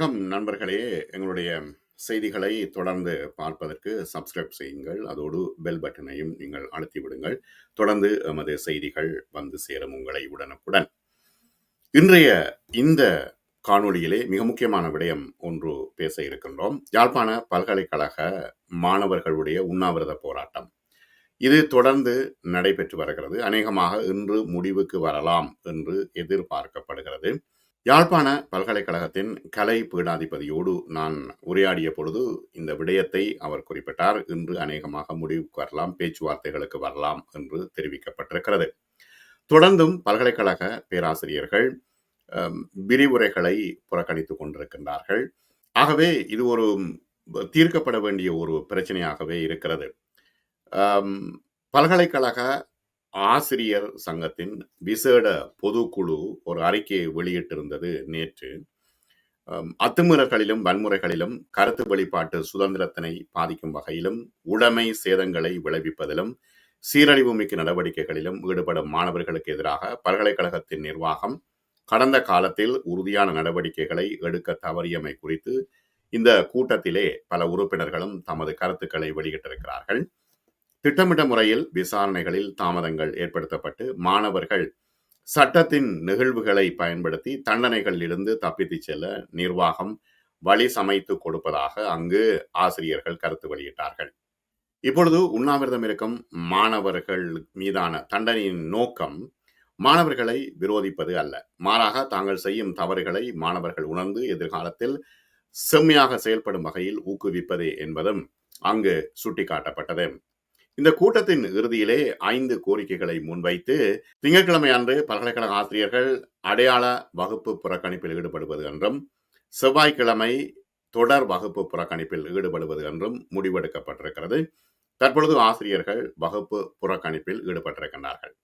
வணக்கம் நண்பர்களே. எங்களுடைய செய்திகளை தொடர்ந்து பார்ப்பதற்கு சப்ஸ்கிரைப் செய்யுங்கள். அதோடு பெல் பட்டனையும் நீங்கள் அழுத்தி விடுங்கள் தொடர்ந்து எமது செய்திகள் வந்து சேரும் உங்களை உடனுக்குடன். இன்றைய இந்த காணொளியிலே மிக முக்கியமான விடயம் ஒன்று பேச இருக்கின்றோம். யாழ்ப்பாண பல்கலைக்கழக மாணவர்களுடைய உண்ணாவிரத போராட்டம். இது தொடர்ந்து நடைபெற்று வருகிறது. அநேகமாக இன்று முடிவுக்கு வரலாம் என்று எதிர்பார்க்கப்படுகிறது. யாழ்ப்பாண பல்கலைக்கழகத்தின் கலை பீடாதிபதியோடு நான் உரையாடிய பொழுது இந்த விடயத்தை அவர் குறிப்பிட்டார். இன்று அநேகமாக முடிவுக்கு வரலாம் பேச்சுவார்த்தைகளுக்கு வரலாம் என்று தெரிவிக்கப்பட்டிருக்கிறது. தொடர்ந்தும் பல்கலைக்கழக பேராசிரியர்கள் விரிவுரைகளை புறக்கணித்துக் கொண்டிருக்கின்றார்கள். ஆகவே இது ஒரு தீர்க்கப்பட வேண்டிய ஒரு பிரச்சனையாகவே இருக்கிறது. பல்கலைக்கழக ஆசிரியர் சங்கத்தின் விசேட பொதுக்குழு ஒரு அறிக்கையை வெளியிட்டிருந்தது நேற்று. அத்துமுறைகளிலும் அத்துமீறல்களிலும் வன்முறைகளிலும் கருத்து வெளிப்பாட்டு சுதந்திரத்தினை பாதிக்கும் வகையிலும் உடைமை சேதங்களை விளைவிப்பதிலும் சீரழிவு மிக்க நடவடிக்கைகளிலும் ஈடுபடும் மாணவர்களுக்கு எதிராக பல்கலைக்கழகத்தின் நிர்வாகம் கடந்த காலத்தில் உறுதியான நடவடிக்கைகளை எடுக்க தவறியமை குறித்து இந்த கூட்டத்திலே பல உறுப்பினர்களும் தமது கருத்துக்களை வெளியிட்டிருக்கிறார்கள். திட்டமிட்ட முறையில் விசாரணைகளில் தாமதங்கள் ஏற்படுத்தப்பட்டு மாணவர்கள் சட்டத்தின் நிகழ்வுகளை பயன்படுத்தி தண்டனைகளில் இருந்து தப்பித்துச் செல்ல நிர்வாகம் வழி சமைத்து கொடுப்பதாக அங்கு ஆசிரியர்கள் கருத்து வெளியிட்டார்கள். இப்பொழுது உண்ணாவிரதம் இருக்கும் மாணவர்கள் மீதான தண்டனையின் நோக்கம் மாணவர்களை விரோதிப்பது அல்ல. மாறாக தாங்கள் செய்யும் தவறுகளை மாணவர்கள் உணர்ந்து எதிர்காலத்தில் செம்மையாக செயல்படும் வகையில் ஊக்குவிப்பதே என்பதும் அங்கு சுட்டிக்காட்டப்பட்டது. இந்த கூட்டத்தின் இறுதியிலே ஐந்து கோரிக்கைகளை முன்வைத்து திங்கட்கிழமை அன்று பல்கலைக்கழக ஆசிரியர்கள் அடையாள வகுப்பு புறக்கணிப்பில் ஈடுபடுவது என்றும் செவ்வாய்க்கிழமை தொடர் வகுப்பு புறக்கணிப்பில் ஈடுபடுவது என்றும் முடிவெடுக்கப்பட்டிருக்கிறது. தற்பொழுது ஆசிரியர்கள் வகுப்பு புறக்கணிப்பில் ஈடுபட்டிருக்கின்றார்கள்.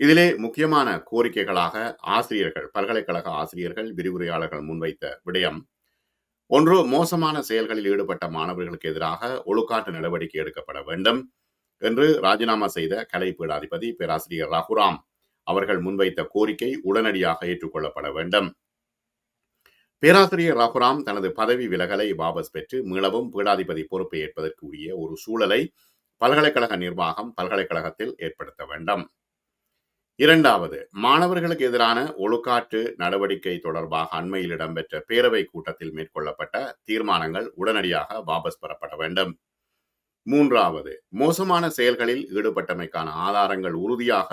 இதிலே முக்கியமான கோரிக்கைகளாக ஆசிரியர்கள் பல்கலைக்கழக ஆசிரியர்கள் விரிவுரையாளர்கள் முன்வைத்த விடயம் ஒன்று மோசமான செயல்களில் ஈடுபட்ட மாணவர்களுக்கு எதிராக ஒழுக்காட்டு நடவடிக்கை எடுக்கப்பட வேண்டும். என்று ராஜினாமா செய்த கலை பீடாதிபதி பேராசிரியர் ரகுராம் அவர்கள் முன்வைத்த கோரிக்கை உடனடியாக ஏற்றுக்கொள்ளப்பட வேண்டும். பேராசிரியர் ரகுராம் தனது பதவி விலகலை வாபஸ் பெற்று மீளவும் பீடாதிபதி பொறுப்பை ஏற்பதற்கு உரிய ஒரு சூழலை பல்கலைக்கழக நிர்வாகம் பல்கலைக்கழகத்தில் ஏற்படுத்த வேண்டும். இரண்டாவது மாணவர்களுக்கு எதிரான ஒழுக்காற்று நடவடிக்கை தொடர்பாக அண்மையில் இடம்பெற்ற பேரவை கூட்டத்தில் மேற்கொள்ளப்பட்ட தீர்மானங்கள் உடனடியாக வாபஸ் பெறப்பட வேண்டும். மூன்றாவது மோசமான செயல்களில் ஈடுபட்டமைக்கான ஆதாரங்கள் உறுதியாக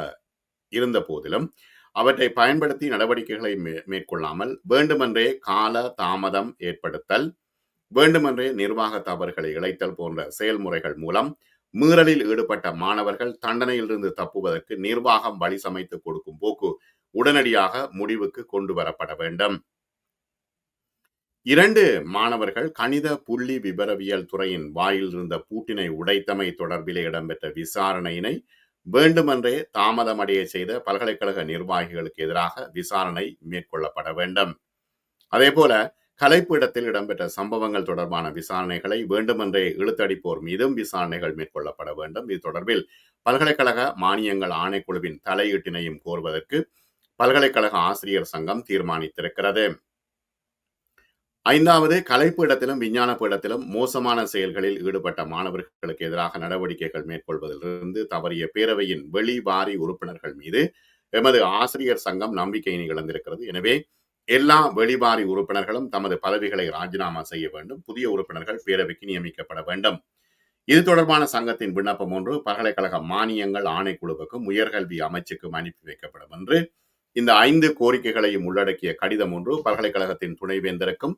இருந்த போதிலும் அவற்றை பயன்படுத்தி நடவடிக்கைகளை மேற்கொள்ளாமல் வேண்டுமென்றே கால தாமதம் ஏற்படுத்தல் வேண்டுமென்றே நிர்வாக தவறுகளை இழைத்தல் போன்ற செயல்முறைகள் மூலம் மீறலில் ஈடுபட்ட மாணவர்கள் தண்டனையிலிருந்து தப்புவதற்கு நிர்வாகம் வழி சமைத்து கொடுக்கும் போக்கு உடனடியாக முடிவுக்கு கொண்டு வரப்பட வேண்டும். இரண்டு மாணவர்கள் கணித புள்ளி விபரவியல் துறையின் வாயில் இருந்த பூட்டினை உடைத்தமை தொடர்பிலே இடம்பெற்ற விசாரணையினை வேண்டுமென்றே தாமதமடைய செய்த பல்கலைக்கழக நிர்வாகிகளுக்கு எதிராக விசாரணை மேற்கொள்ளப்பட வேண்டும். அதேபோல கலைப்பீடத்தில் இடம்பெற்ற சம்பவங்கள் தொடர்பான விசாரணைகளை வேண்டுமென்றே இழுத்தடிப்போர் மீதும் விசாரணைகள் மேற்கொள்ளப்பட வேண்டும். இது தொடர்பில் பல்கலைக்கழக மானியங்கள் ஆணைக்குழுவின் தலையீட்டினையும் கோருவதற்கு பல்கலைக்கழக ஆசிரியர் சங்கம் தீர்மானித்திருக்கிறது. ஐந்தாவது கலைப்பீடத்திலும் விஞ்ஞான பீடத்திலும் மோசமான செயல்களில் ஈடுபட்ட மாணவர்களுக்கு எதிராக நடவடிக்கைகள் மேற்கொள்வதிலிருந்து தவறிய பேரவையின் வெளிவாரி உறுப்பினர்கள் மீது எமது ஆசிரியர் சங்கம் நம்பிக்கையினை இழந்திருக்கிறது. எனவே எல்லா வெளிவாரி உறுப்பினர்களும் தமது பதவிகளை ராஜினாமா செய்ய வேண்டும். புதிய உறுப்பினர்கள் பேரவைக்கு நியமிக்கப்பட வேண்டும். இது தொடர்பான சங்கத்தின் விண்ணப்பம் ஒன்று பல்கலைக்கழக மானியங்கள் ஆணைக்குழுவுக்கும் உயர்கல்வி அமைச்சுக்கும் அனுப்பி வைக்கப்படும் என்று இந்த ஐந்து கோரிக்கைகளையும் உள்ளடக்கிய கடிதம் ஒன்று பல்கலைக்கழகத்தின் துணைவேந்தருக்கும்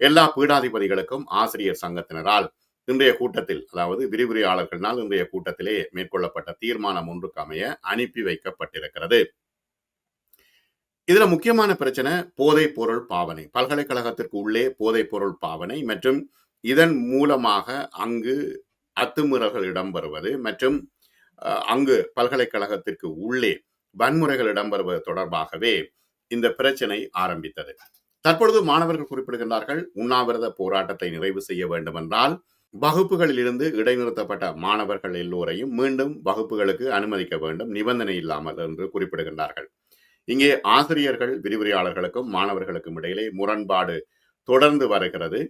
எல்லா பீடாதிபதிகளுக்கும் ஆசிரியர் சங்கத்தினரால் இன்றைய கூட்டத்தில் அதாவது விரிவுரையாளர்களினால் இன்றைய கூட்டத்திலே மேற்கொள்ளப்பட்ட தீர்மானம் ஒன்றுக்கு அமைய அனுப்பி வைக்கப்பட்டிருக்கிறது. இதுல முக்கியமான பிரச்சனை போதைப் பொருள் பாவனை. பல்கலைக்கழகத்திற்கு உள்ளே போதைப் பொருள் பாவனை மற்றும் இதன் மூலமாக அங்கு அத்துமீறல்கள் இடம்பெறுவது மற்றும் அஹ், அங்கு பல்கலைக்கழகத்திற்கு உள்ளே வன்முறைகள் இடம்பெறுவது தொடர்பாகவே இந்த பிரச்சனை ஆரம்பித்தது. தற்பொழுது மாணவர்கள் குறிப்பிடுகின்றார்கள் உண்ணாவிரத போராட்டத்தை நிறைவு செய்ய வேண்டுமென்றால் வகுப்புகளில் இருந்து இடைநிறுத்தப்பட்ட மாணவர்கள் எல்லோரையும் மீண்டும் வகுப்புகளுக்கு அனுமதிக்க வேண்டும் நிபந்தனை இல்லாமல் என்று குறிப்பிடுகின்றார்கள். இங்கே ஆசிரியர்கள் விரிவுரையாளர்களுக்கும் மாணவர்களுக்கும் இடையிலே முரண்பாடு தொடர்ந்து வருகிறது.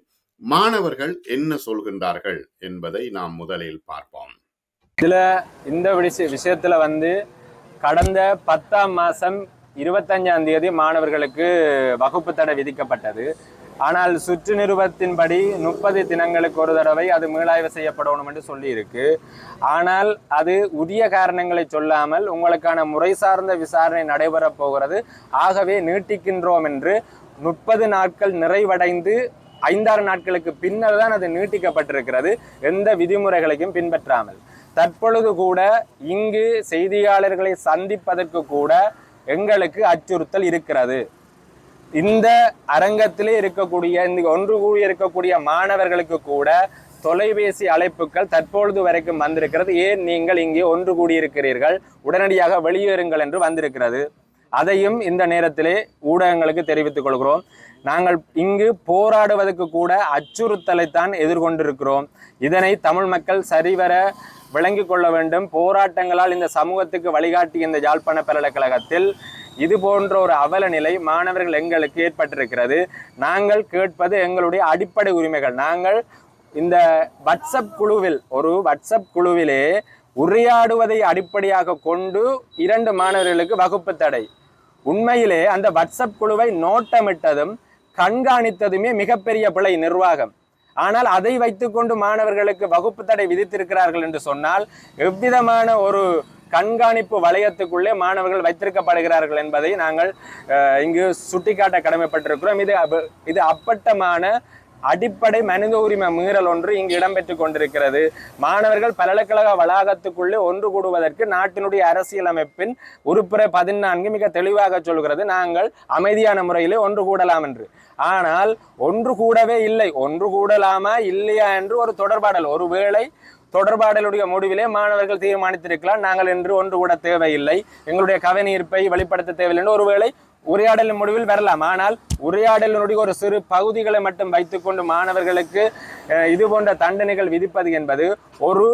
மாணவர்கள் என்ன சொல்கின்றார்கள் என்பதை நாம் முதலில் பார்ப்போம். இந்த விஷய விஷயத்துல வந்து கடந்த பத்தாம் மாசம் இருபத்தஞ்சாம் தேதி மாணவர்களுக்கு வகுப்பு தடை விதிக்கப்பட்டது. ஆனால் சுற்று நிறுவத்தின்படி முப்பது தினங்களுக்கு ஒரு தடவை அது மீளாய்வு செய்யப்படணும் என்று சொல்லியிருக்கு. ஆனால் அது உரிய காரணங்களை சொல்லாமல் உங்களுக்கான முறை சார்ந்த விசாரணை நடைபெறப் போகிறது. ஆகவே நீட்டிக்கின்றோம் என்று முப்பது நாட்கள் நிறைவடைந்து ஐந்தாறு நாட்களுக்கு பின்னர் தான் அது நீட்டிக்கப்பட்டிருக்கிறது. எந்த விதிமுறைகளையும் பின்பற்றாமல். தற்பொழுது கூட இங்கு செய்தியாளர்களை சந்திப்பதற்கு கூட எங்களுக்கு அச்சுறுத்தல் இருக்கிறது. இந்த அரங்கத்திலே இருக்கக்கூடிய இந்த ஒன்று கூடி இருக்கக்கூடிய மாணவர்களுக்கு கூட தொலைபேசி அழைப்புகள் தற்பொழுது வரைக்கும் வந்திருக்கிறது. ஏன் நீங்கள் இங்கே ஒன்று கூடியிருக்கிறீர்கள் உடனடியாக வெளியேறுங்கள் என்று வந்திருக்கிறது. அதையும் இந்த நேரத்திலே ஊடகங்களுக்கு தெரிவித்துக் கொள்கிறோம். நாங்கள் இங்கு போராடுவதற்கு கூட அச்சுறுத்தலைத்தான் எதிர்கொண்டிருக்கிறோம். இதனை தமிழ் மக்கள் சரிவர விளங்கிக் கொள்ள வேண்டும். போராட்டங்களால் இந்த சமூகத்துக்கு வழிகாட்டி இந்த யாழ்ப்பாண பல்கலைக்கழகத்தில் இது போன்ற ஒரு அவல நிலை மாணவர்கள் எங்களுக்கு ஏற்பட்டிருக்கிறது. நாங்கள் கேட்பது எங்களுடைய அடிப்படை உரிமைகள். நாங்கள் இந்த வாட்ஸ்அப் குழுவில் ஒரு வாட்ஸ்அப் குழுவிலே உரையாடுவதை அடிப்படையாக கொண்டு இரண்டு மாணவர்களுக்கு வகுப்பு தடை. உண்மையிலே அந்த வாட்ஸ்அப் குழுவை நோட்டமிட்டதும் கண்காணித்ததுமே மிகப்பெரிய பிழை நிர்வாகம். ஆனால் அதை வைத்துக்கொண்டு மாணவர்களுக்கு வகுப்பு தடை விதித்திருக்கிறார்கள் என்று சொன்னால் எவ்விதமான ஒரு கண்காணிப்பு வளையத்துக்குள்ளே மாணவர்கள் வைத்திருக்கப்படுகிறார்கள் என்பதை நாங்கள் இங்கு சுட்டிக்காட்ட கடமைப்பட்டிருக்கிறோம். இது இது அப்பட்டமான அடிப்படை மனித உரிமை மீறல் ஒன்று இங்கு இடம்பெற்றுக் கொண்டிருக்கிறது. மாணவர்கள் பல்கலைக்கழக வளாகத்துக்குள்ளே ஒன்று கூடுவதற்கு நாட்டினுடைய அரசியலமைப்பின் உறுப்பினர் பதினான்கு மிக தெளிவாக சொல்கிறது. நாங்கள் அமைதியான முறையிலே ஒன்று கூடலாம் என்று. ஆனால் ஒன்று கூடவே இல்லை. ஒன்று கூடலாமா இல்லையா என்று ஒரு தொடர்பாடல். ஒருவேளை தொடர்பாடலுடைய முடிவிலே மாணவர்கள் தீர்மானித்திருக்கலாம். நாங்கள் என்று ஒன்று கூட தேவையில்லை. எங்களுடைய கவனீர்ப்பை வெளிப்படுத்த தேவையில்லை. ஒருவேளை உரையாடலின் முடிவில் வரலாம். ஆனால் உரையாடலினுடைய ஒரு சிறு பகுதிகளை மட்டும் வைத்துக்கொண்டு மாணவர்களுக்கு இது போன்ற தண்டனைகள் விதிப்பது என்பது ஒரு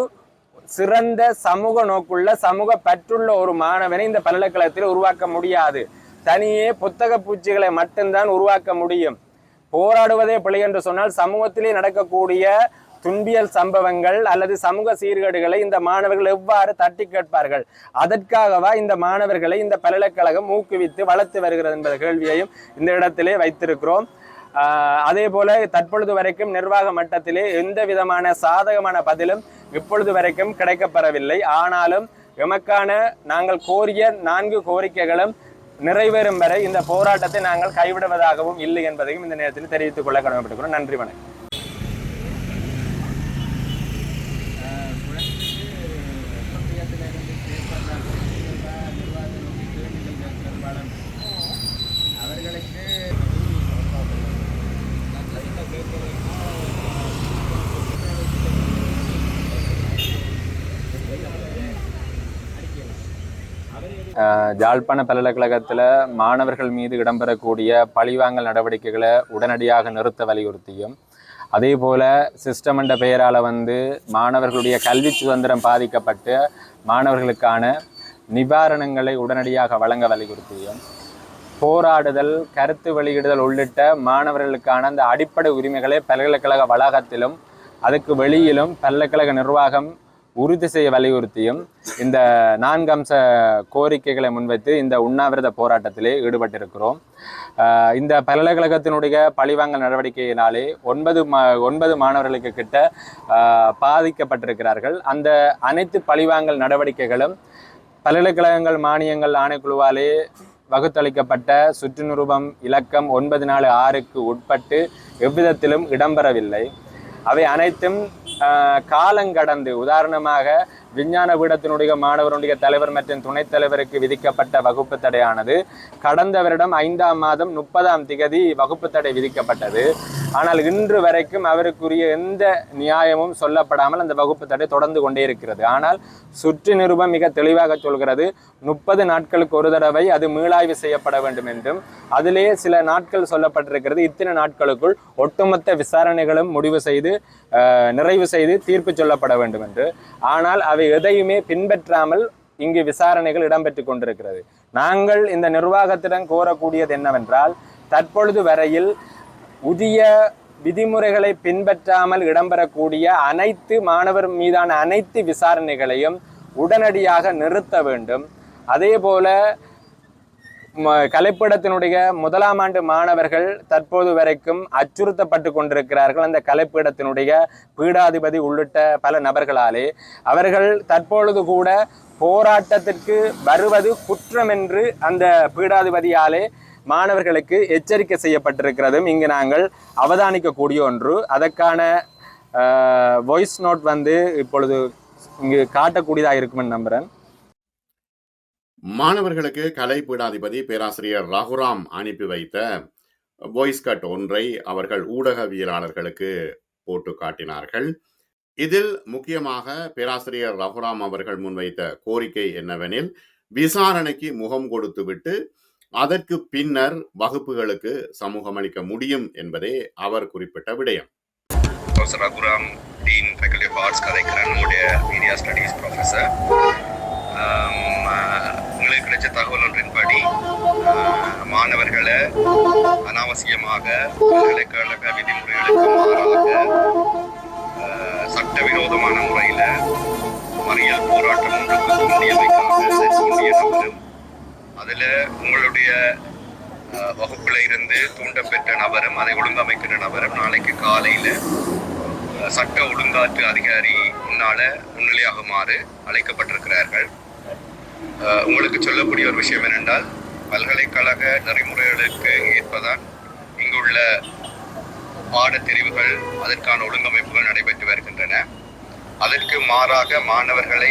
சிறந்த சமூக நோக்குள்ள சமூக பற்றுள்ள ஒரு மாணவனை இந்த பல்கலைக்கழகத்தில் உருவாக்க முடியாது. தனியே புத்தக பூச்சிகளை மட்டும்தான் உருவாக்க முடியும். போராடுவதே பிழை என்று சொன்னால் சமூகத்திலே நடக்கக்கூடிய துன்பியல் சம்பவங்கள் அல்லது சமூக சீர்கேடுகளை இந்த மாணவர்கள் எவ்வாறு தட்டி கேட்பார்கள்? அதற்காகவா இந்த மாணவர்களை இந்த பல்கலைக்கழகம் ஊக்குவித்து வளர்த்து வருகிறது என்ற கேள்வியையும் இந்த இடத்திலே வைத்திருக்கிறோம். அதே போல தற்பொழுது வரைக்கும் நிர்வாக மட்டத்திலே எந்த விதமான சாதகமான பதிலும் இப்பொழுது வரைக்கும் கிடைக்கப்பெறவில்லை. ஆனாலும் எமக்கான நாங்கள் கோரிய நான்கு கோரிக்கைகளும் நிறைவேறும் வரை இந்த போராட்டத்தை நாங்கள் கைவிடுவதாகவும் இல்லை என்பதையும் இந்த நேரத்தில் தெரிவித்துக் கொள்ள கடமைப்பட்டுக்கிறோம் நன்றி வணக்கம். ஜாழ்ப்பாண பல்கலைக்கழகத்தில் மாணவர்கள் மீது இடம்பெறக்கூடிய பழிவாங்கல் நடவடிக்கைகளை உடனடியாக நிறுத்த வலியுறுத்தியும் அதே போல் சிஸ்டம் என்ற பெயரால் வந்து மாணவர்களுடைய கல்வி சுதந்திரம் பாதிக்கப்பட்டு மாணவர்களுக்கான நிவாரணங்களை உடனடியாக வழங்க வலியுறுத்தியும் போராடுதல் கருத்து வெளியிடுதல் உள்ளிட்ட மாணவர்களுக்கான அந்த அடிப்படை உரிமைகளை பல்கலைக்கழக வளாகத்திலும் அதுக்கு வெளியிலும் பல்கலைக்கழக நிர்வாகம் உறுதி செய்ய வலியுறுத்தியும் இந்த நான்கு அம்ச கோரிக்கைகளை முன்வைத்து இந்த உண்ணாவிரத போராட்டத்திலே ஈடுபட்டிருக்கிறோம். இந்த பல்கலைக்கழகத்தினுடைய பழிவாங்கல் நடவடிக்கையினாலே ஒன்பது மா ஒன்பது மாணவர்களுக்கு கிட்ட பாதிக்கப்பட்டிருக்கிறார்கள். அந்த அனைத்து பழிவாங்கல் நடவடிக்கைகளும் பல்கலைக்கழகங்கள் மானியங்கள் ஆணைக்குழுவாலே வகுத்தளிக்கப்பட்ட சுற்றுநுருபம் இலக்கம் ஒன்பது நாலு ஆறுக்கு உட்பட்டு எவ்விதத்திலும் இடம்பெறவில்லை. அவை அனைத்தும் காலங்கடந்து உதாரணமாக விஞ்ஞான பீடத்தினுடைய மாணவருடைய தலைவர் மற்றும் துணைத் தலைவருக்கு விதிக்கப்பட்ட வகுப்பு தடையானது. கடந்த வருடம் ஐந்தாம் மாதம் முப்பதாம் திகதி வகுப்பு தடை விதிக்கப்பட்டது. ஆனால் இன்று வரைக்கும் அவருக்குரிய எந்த நியாயமும் சொல்லப்படாமல் அந்த வகுப்பு தடை தொடர்ந்து கொண்டே இருக்கிறது. ஆனால் சுற்று நிருபம் மிக தெளிவாக சொல்கிறது முப்பது நாட்களுக்கு ஒரு தடவை அது மீளாய்வு செய்யப்பட வேண்டும் என்றும் அதிலே சில நாட்கள் சொல்லப்பட்டிருக்கிறது இத்தனை நாட்களுக்குள் ஒட்டுமொத்த விசாரணைகளும் முடிவு செய்து நிறைவு செய்து தீர்ப்பு சொல்லப்பட வேண்டும் என்று. ஆனால் அவை எதையுமே பின்பற்றாமல் இங்கு விசாரணைகள் இடம்பெற்று கொண்டிருக்கிறது. நாங்கள் இந்த நிர்வாகத்திடம் கோரக்கூடியது என்னவென்றால் தற்பொழுது வரையில் புதிய விதிமுறைகளை பின்பற்றாமல் இடம்பெறக்கூடிய அனைத்து மாணவர் மீதான அனைத்து விசாரணைகளையும் உடனடியாக நிறுத்த வேண்டும். அதே போல ம- கலைப்பீடத்தினுடைய முதலாம் ஆண்டு மாணவர்கள் தற்போது வரைக்கும் அச்சுறுத்தப்பட்டு கொண்டிருக்கிறார்கள். அந்த கலைப்பீடத்தினுடைய பீடாதிபதி உள்ளிட்ட பல நபர்களாலே. அவர்கள் தற்பொழுது கூட போராட்டத்திற்கு வருவது குற்றம் என்று அந்த பீடாதிபதியாலே மாணவர்களுக்கு எச்சரிக்கை செய்யப்பட்டிருக்கிறதும் இங்கு நாங்கள் அவதானிக்கக்கூடிய ஒன்று. அதற்கான வாய்ஸ் நோட் வந்து இப்பொழுது இங்கு காட்டக்கூடியதாக இருக்கும்னு நம்புகிறேன் மாணவர்களுக்கு கலை பீடாதிபதி பேராசிரியர் ரகுராம் அனுப்பி வைத்த வாய்ஸ் கட் ஒன்றை அவர்கள் ஊடகவியலாளர்களுக்கு போட்டு காட்டினார்கள். இதில் முக்கியமாக பேராசிரியர் ரகுராம் அவர்கள் முன்வைத்த கோரிக்கை என்னவெனில் விசாரணைக்கு முகம் கொடுத்துவிட்டு அதற்கு பின்னர் வகுப்புகளுக்கு சமூகம் அளிக்க முடியும் என்பதே அவர் குறிப்பிட்ட விடயம். Raghuram dean faculty of arts கதைக்கிறேன் நம்முடைய மீடியா ஸ்டடீஸ் ப்ரொஃபஸர் உங்களுக்கு கிடைச்ச தகவல் ஒன்றின்படி மாணவர்களை அனாவசியமாக பல்கலைக்கழக விதிமுறைகளுக்கு மாறாக சட்டவிரோதமான முறையில் மறியல் போராட்டம் ஒன்றுக்கு தூண்டியமைக்காக தூண்டிய நபரும் அதில் உங்களுடைய வகுப்பில் வகுப்புல இருந்து தூண்டப்பெற்ற நபரும் அதை ஒழுங்கமைக்கிற நபரும் நாளைக்கு காலையில சட்ட ஒழுங்காற்று அதிகாரி முன்னால முன்னிலையாகுமாறு அழைக்கப்பட்டிருக்கிறார்கள். உங்களுக்கு சொல்லக்கூடிய ஒரு விஷயம் என்னென்றால் பல்கலைக்கழக நெறிமுறைகளுக்கு ஏற்பதான் இங்குள்ள பாடத்தெரிவுகள் அதற்கான ஒழுங்கமைப்புகள் நடைபெற்று வருகின்றன. அதற்கு மாறாக மாணவர்களை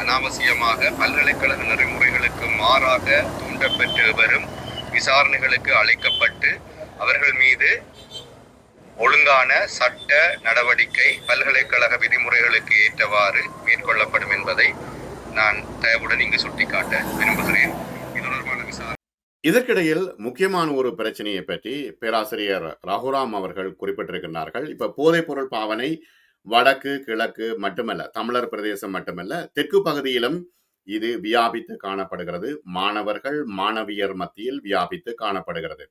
அனாவசியமாக பல்கலைக்கழக நெறிமுறைகளுக்கு மாறாக தூண்டப்பெற்று வரும் விசாரணைகளுக்கு அழைக்கப்பட்டு அவர்கள் மீது ஒழுங்கான சட்ட நடவடிக்கை பல்கலைக்கழக விதிமுறைகளுக்கு ஏற்றவாறு மேற்கொள்ளப்படும் என்பதை நான் தயவுடன் இங்கு சுட்டிக்காட்ட விரும்புகிறேன். இது தொடர்பான விசாரணை. இதற்கிடையில் முக்கியமான ஒரு பிரச்சனையை பற்றி பேராசிரியர் ரகுராம் அவர்கள் குறிப்பிட்டிருக்கின்றார்கள். இப்ப போதைப்பொருள் பாவனை வடக்கு கிழக்கு மட்டுமல்ல தமிழர் பிரதேசம் மட்டுமல்ல தெற்கு பகுதியிலும் இது வியாபித்து காணப்படுகிறது. மாணவர்கள் மாணவியர் மத்தியில் வியாபித்து காணப்படுகிறது.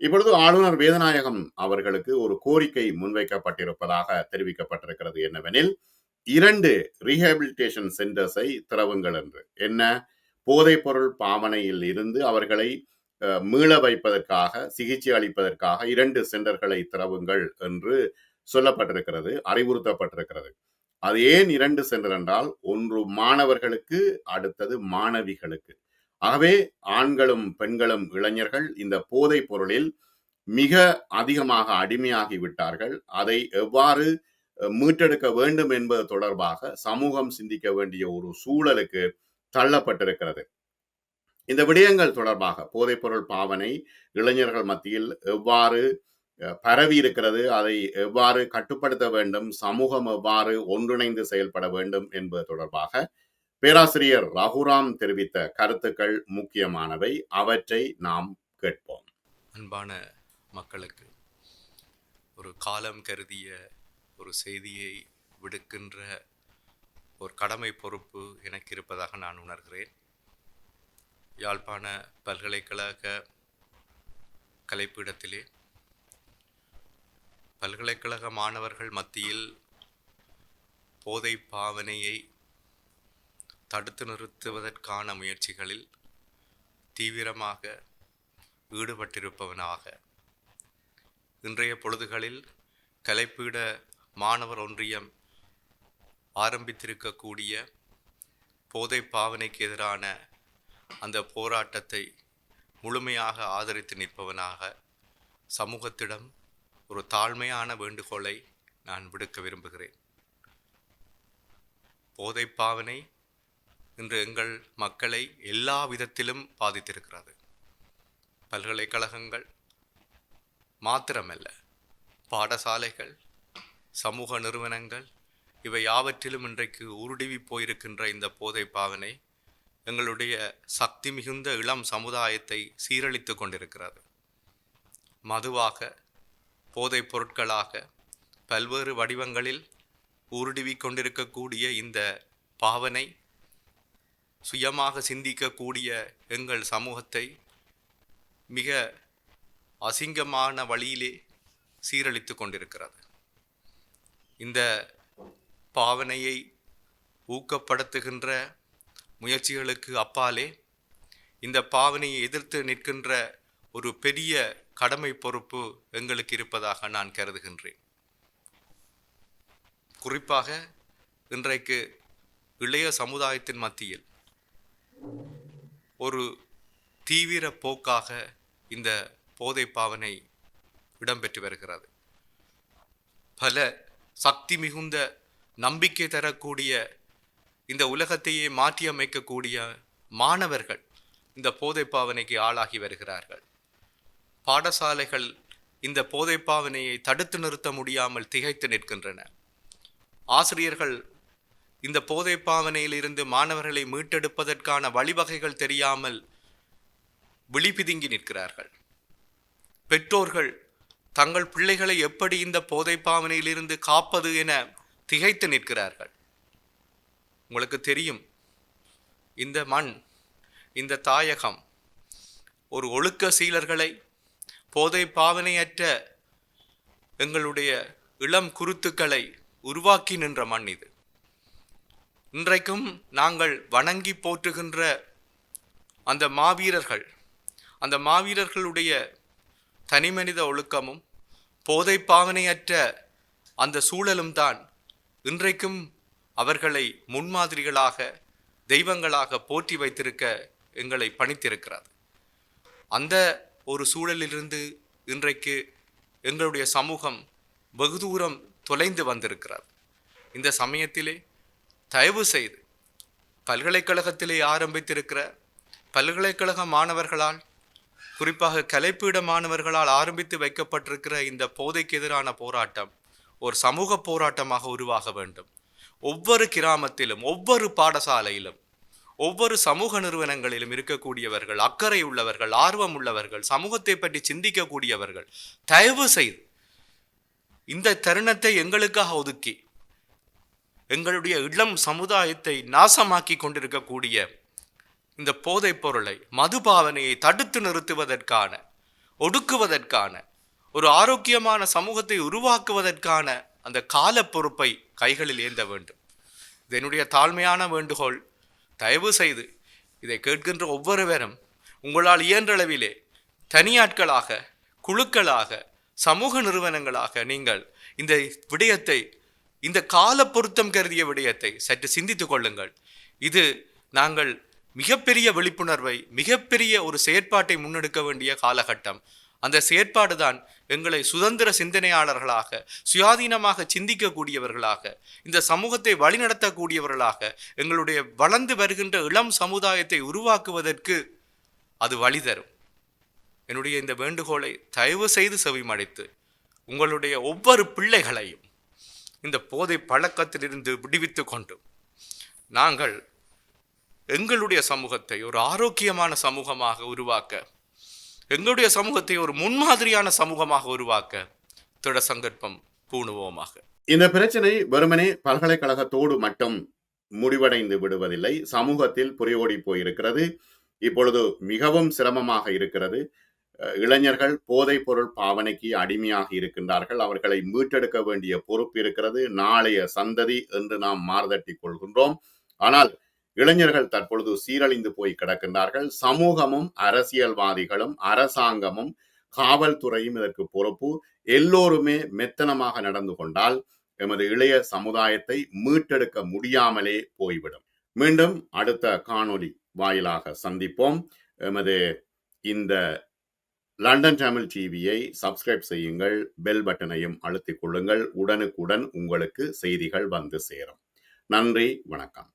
இப்பொழுது ஆளுநர் வேதநாயகம் அவர்களுக்கு ஒரு கோரிக்கை முன்வைக்கப்பட்டிருப்பதாக தெரிவிக்கப்பட்டிருக்கிறது என்னவெனில் இரண்டு ரீஹாபிலிட்டேஷன் சென்டர்ஸை திறவுங்கள் என்று. என்ன? போதைப்பொருள் பாவனையில் இருந்து அவர்களை மீள வைப்பதற்காக சிகிச்சை அளிப்பதற்காக இரண்டு சென்டர்களை திறவுங்கள் என்று சொல்லப்பட்டிருக்கிறது அறிவுறுத்தப்பட்டிருக்கிறது. அது ஏன் இரண்டு சென்றென்றால் ஒன்று மாணவர்களுக்கு அடுத்தது மாணவிகளுக்கு. ஆகவே ஆண்களும் பெண்களும் இளைஞர்கள் இந்த போதைப் பொருளில் மிக அதிகமாக அடிமையாகி விட்டார்கள் அதை எவ்வாறு மீட்டெடுக்க வேண்டும் என்பது தொடர்பாக சமூகம் சிந்திக்க வேண்டிய ஒரு சூழலுக்கு தள்ளப்பட்டிருக்கிறது. இந்த விடயங்கள் தொடர்பாக போதைப்பொருள் பாவனை இளைஞர்கள் மத்தியில் எவ்வாறு பரவி இருக்கிறது. அதை எவ்வாறு கட்டுப்படுத்த வேண்டும்? சமூகம் எவ்வாறு ஒன்றிணைந்து செயல்பட வேண்டும் என்பது தொடர்பாக பேராசிரியர் ரகுராம் தெரிவித்த கருத்துக்கள் முக்கியமானவை. அவற்றை நாம் கேட்போம். அன்பான மக்களுக்கு ஒரு காலம் கருதிய ஒரு செய்தியை விடுக்கின்ற ஒரு கடமை பொறுப்பு எனக்கு இருப்பதாக நான் உணர்கிறேன். யாழ்ப்பாண பல்கலைக்கழக கலைப்பீடத்திலே பல்கலைக்கழக மாணவர்கள் மத்தியில் போதை பாவனையை தடுத்து நிறுத்துவதற்கான முயற்சிகளில் தீவிரமாக ஈடுபட்டிருப்பவனாக. இன்றைய பொழுதுகளில் கலைப்பீட மாணவர் ஒன்றியம் ஆரம்பித்திருக்கக்கூடிய போதை பாவனைக்கு எதிரான அந்த போராட்டத்தை முழுமையாக ஆதரித்து நிற்பவனாக சமூகத்திடம் ஒரு தாழ்மையான வேண்டுகோளை நான் விடுக்க விரும்புகிறேன். போதை பாவனை இன்று எங்கள் மக்களை எல்லா விதத்திலும் பாதித்திருக்கிறது. பல்கலைக்கழகங்கள் மாத்திரமல்ல பாடசாலைகள் சமூக நிறுவனங்கள் இவை யாவற்றிலும் இன்றைக்கு உருடுவி போயிருக்கின்ற இந்த போதை பாவனை எங்களுடைய சக்தி மிகுந்த இளம் சமுதாயத்தை சீரழித்து கொண்டிருக்கிறது. மதுவாக போதைப் பொருட்களாக பல்வேறு வடிவங்களில் ஊருடுவிக் கொண்டிருக்கக்கூடிய இந்த பாவனை சுயமாக சிந்திக்கக்கூடிய எங்கள் சமூகத்தை மிக அசிங்கமான வழியிலே சீரழித்து கொண்டிருக்கிறது. இந்த பாவனையை ஊக்கப்படுத்துகின்ற முயற்சிகளுக்கு அப்பாலே இந்த பாவனையை எதிர்த்து நிற்கின்ற ஒரு பெரிய கடமை பொறுப்பு எங்களுக்கு இருப்பதாக நான் கருதுகின்றேன். குறிப்பாக இன்றைக்கு இளைய சமுதாயத்தின் மத்தியில் ஒரு தீவிர போக்காக இந்த போதை பாவனை இடம்பெற்று வருகிறது. பல சக்தி மிகுந்த நம்பிக்கை தரக்கூடிய இந்த உலகத்தையே மாற்றியமைக்கக்கூடிய மாணவர்கள் இந்த போதை பாவனைக்கு ஆளாகி வருகிறார்கள். பாடசாலைகள் இந்த போதை பாவனையை தடுத்து நிறுத்த முடியாமல் திகைத்து நிற்கின்றன. ஆசிரியர்கள் இந்த போதை பாவனையிலிருந்து மாணவர்களை மீட்டெடுப்பதற்கான வழிவகைகள் தெரியாமல் விழிபிதுங்கி நிற்கிறார்கள். பெற்றோர்கள் தங்கள் பிள்ளைகளை எப்படி இந்த போதை பாவனையிலிருந்து காப்பது என திகைத்து நிற்கிறார்கள். உங்களுக்கு தெரியும் இந்த மண் இந்த தாயகம் ஒரு ஒழுக்க சீலர்களை போதை பாவனையற்ற எங்களுடைய இளம் குருத்துக்களை உருவாக்கி நின்ற மண் இது. இன்றைக்கும் நாங்கள் வணங்கி போற்றுகின்ற அந்த மாவீரர்கள் அந்த மாவீரர்களுடைய தனிமனித ஒழுக்கமும் போதை பாவனையற்ற அந்த சூழலும் தான் இன்றைக்கும் அவர்களை முன்மாதிரிகளாக தெய்வங்களாக போற்றி வைத்திருக்க எங்களை பணித்திருக்கிறது. அந்த ஒரு சூழலிலிருந்து இன்றைக்கு எங்களுடைய சமூகம் வெகு தூரம் தொலைந்து வந்திருக்கிறார் இந்த சமயத்திலே தயவு செய்து பல்கலைக்கழகத்திலே ஆரம்பித்திருக்கிற பல்கலைக்கழக மாணவர்களால் குறிப்பாக கலைப்பீட மாணவர்களால் ஆரம்பித்து வைக்கப்பட்டிருக்கிற இந்த போதைக்கு எதிரான போராட்டம் ஒரு சமூக போராட்டமாக உருவாக வேண்டும். ஒவ்வொரு கிராமத்திலும் ஒவ்வொரு பாடசாலையிலும் ஒவ்வொரு சமூக நிறுவனங்களிலும் இருக்கக்கூடியவர்கள் அக்கறை உள்ளவர்கள் ஆர்வம் உள்ளவர்கள் சமூகத்தை பற்றி சிந்திக்கக்கூடியவர்கள் தயவு செய்து இந்த தருணத்தை எங்களுக்காக ஒதுக்கி எங்களுடைய இளம் சமுதாயத்தை நாசமாக்கி கொண்டிருக்கக்கூடிய இந்த போதைப் பொருளை மதுபாவனையை தடுத்து நிறுத்துவதற்கான ஒடுக்குவதற்கான ஒரு ஆரோக்கியமான சமூகத்தை உருவாக்குவதற்கான அந்த கால பொறுப்பை கைகளில் ஏந்த வேண்டும். இது என்னுடைய தாழ்மையான வேண்டுகோள். தயவு செய்து இதை கேட்கின்ற ஒவ்வொருவரும் உங்களால் இயன்றளவிலே தனியாட்களாக குழுக்களாக சமூக நிறுவனங்களாக நீங்கள் இந்த விடயத்தை இந்த கால பொருத்தம் கருதிய விடயத்தை சற்று சிந்தித்துக் கொள்ளுங்கள். இது நாங்கள் மிகப்பெரிய விழிப்புணர்வை மிகப்பெரிய ஒரு செயற்பாட்டை முன்னெடுக்க வேண்டிய காலகட்டம். அந்த செயற்பாடு தான் எங்களை சுதந்திர சிந்தனையாளர்களாக சுயாதீனமாக சிந்திக்கக்கூடியவர்களாக இந்த சமூகத்தை வழிநடத்தக்கூடியவர்களாக எங்களுடைய வளர்ந்து வருகின்ற இளம் சமுதாயத்தை உருவாக்குவதற்கு அது வழி தரும். என்னுடைய இந்த வேண்டுகோளை தயவு செய்து செவிமடைத்து உங்களுடைய ஒவ்வொரு பிள்ளைகளையும் இந்த போதை பழக்கத்திலிருந்து விடுவித்து கொண்டு நாங்கள் எங்களுடைய சமூகத்தை ஒரு ஆரோக்கியமான சமூகமாக உருவாக்க எங்களுடைய சமூகத்தை ஒரு முன்மாதிரியான சமூகமாக உருவாக்க திட சங்கற்பம் பூணுவோமாக. இந்த பிரச்சனை வெறுமனே பல்கலைக்கழகத்தோடு மட்டும் முடிவடைந்து விடுவதில்லை. சமூகத்தில் புரியோடி போயிருக்கிறது. இப்பொழுது மிகவும் சிரமமாக இருக்கிறது. இளைஞர்கள் போதைப் பொருள் பாவனைக்கு அடிமையாக இருக்கின்றார்கள். அவர்களை மீட்டெடுக்க வேண்டிய பொறுப்பு இருக்கிறது. நாளைய சந்ததி என்று நாம் மார்தட்டி கொள்கின்றோம். ஆனால் இளைஞர்கள் தற்பொழுது சீரழிந்து போய் கிடக்கின்றார்கள். சமூகமும் அரசியல்வாதிகளும் அரசாங்கமும் காவல்துறையும் இதற்கு பொறுப்பு. எல்லோருமே மெத்தனமாக நடந்து கொண்டால் எமது இளைய சமுதாயத்தை மீட்டெடுக்க முடியாமலே போய்விடும். மீண்டும் அடுத்த காணொளி வாயிலாக சந்திப்போம். எமது இந்த லண்டன் தமிழ் டிவியை சப்ஸ்கிரைப் செய்யுங்கள் பெல் பட்டனையும் அழுத்திக் கொள்ளுங்கள். உடனுக்குடன் உங்களுக்கு செய்திகள் வந்து சேரும். நன்றி வணக்கம்.